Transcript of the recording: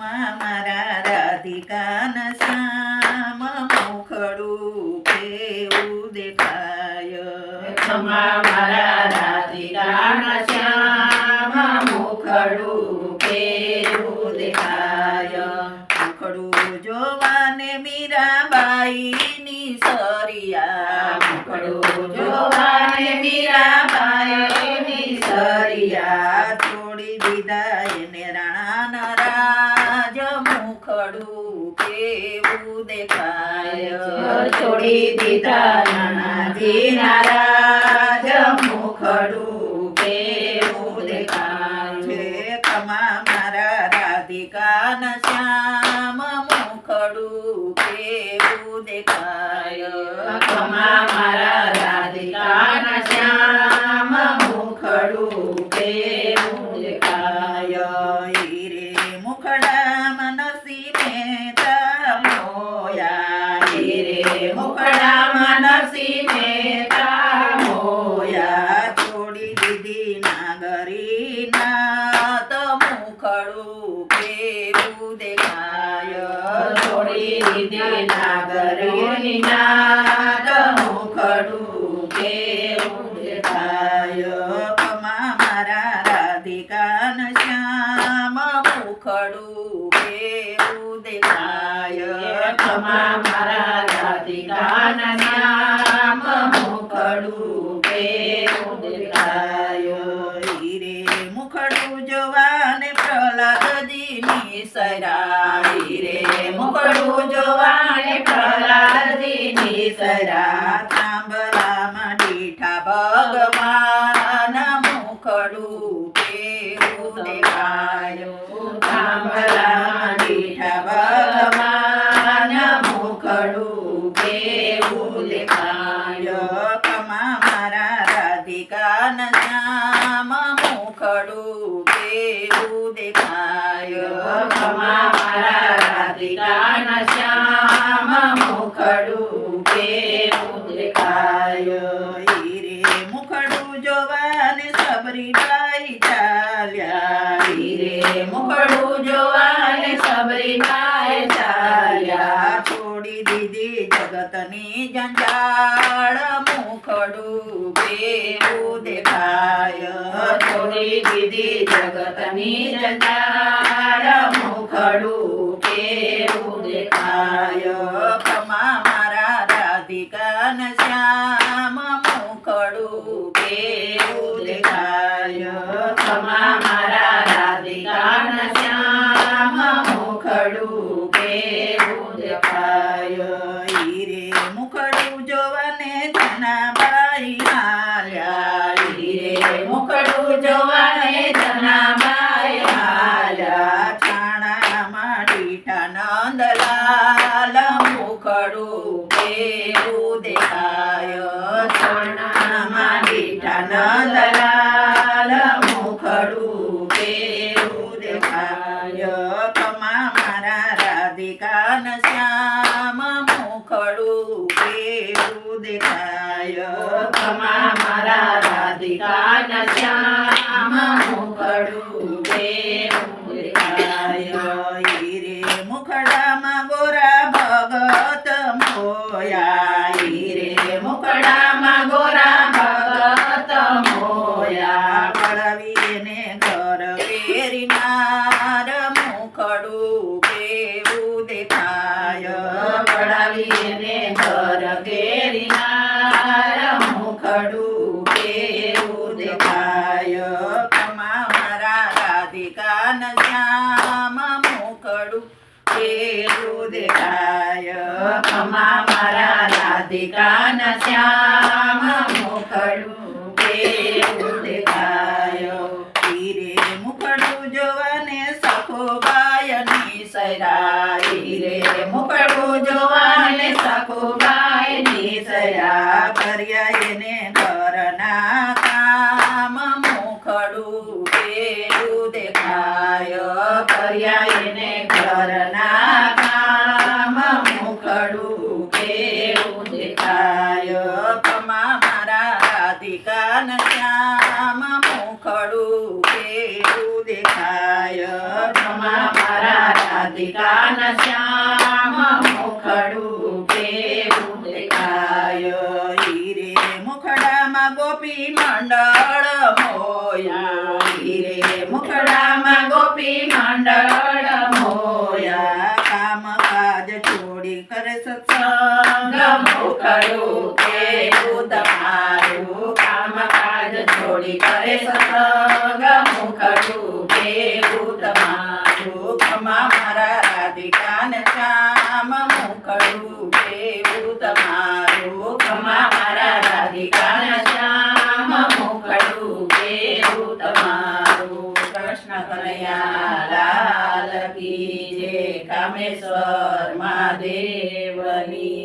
ખમા મારા રાધિકાના શ્યામ મોખડું કેવું દેખાય મારા રાધિકાના શ્યામ મુખડું કેવું દેખાય? છોડી દીધા નાનાજીના રાજ મુખડું કેવું દેખાય? છે કમા મારા દીધી નાગરીની નાદ મુખડું કેવું દેખાય કમા મારા રાધિકાન શ્યામ મુખડું કેવું દેખાય ખમા મારા રાધિકાના નામ મુખડું કેવું દેખાય હીરે મુખડું જોવાને પ્રહલાદજીની સરાઈ રે મુખડું જોવાને પ્રહલાદજીની સરા તાંબલામાં દીઠા ભગવાન મુખડું કેવું ખમા સબરીબાઈ ચાલ્યા હીરે મુખડું જોવાને સબરીબાઈ ચાલ્યા. છોડી દીધી જગતની જંજાળ મુખડું કેવું દેખાય. છોડી દીધી જગતની જંજાળ મુખડું કેવું દેખાય. કમા મારા રાધિકાન મુખડું કેવું દેખાય હીરે મુખડું જોવાને જનાબાઈ દેખાય છાણામાં નંદલાલ કેવું દેખાય. ખમા મારા રાધિકા શ્યામ મુખડું કેવું દેખાય. હીરે મુખડામાં ગોરા ભગત મોયા. હીરે મુખડામાં ગોરા ભગત મોયા. પડાવીને ઘર પેરીનાર મુખડું દેખાય કમા મારા ન શ્યામ મોકડું. પેલું દેખાય કમા મારા રાધિકાના શ્યામ મુખડું દેખાય કર્યા એને ઘરના કામ મુખડું કેવું દેખાય. કમા મારા રાધિકાન શ્યામ મુખડું કેવું દેખાય. કમા મારા રાધિકાના શ્યામ મુખડું કેવું દેખાય. હીરે મુખડામાં ગોપી મંડળ મોયા. મંડળ મોયા કામ કાજ છોડી કરે સત્સંગ સંગ મુખડું કેવું તમારું કામ કાજ છોડી કરે સત્સંગ મુખડું કેવું તમારું દુઃખમાં મારા રાધિકાને શ્યામ મોકળું કેવું તમારું ખમા મારા રાધિકાના શ્યામ મુખડું કેવું તમારું કૃષ્ણ કનૈયા લાલ કી જય કામેશ્વર મહાદેવની.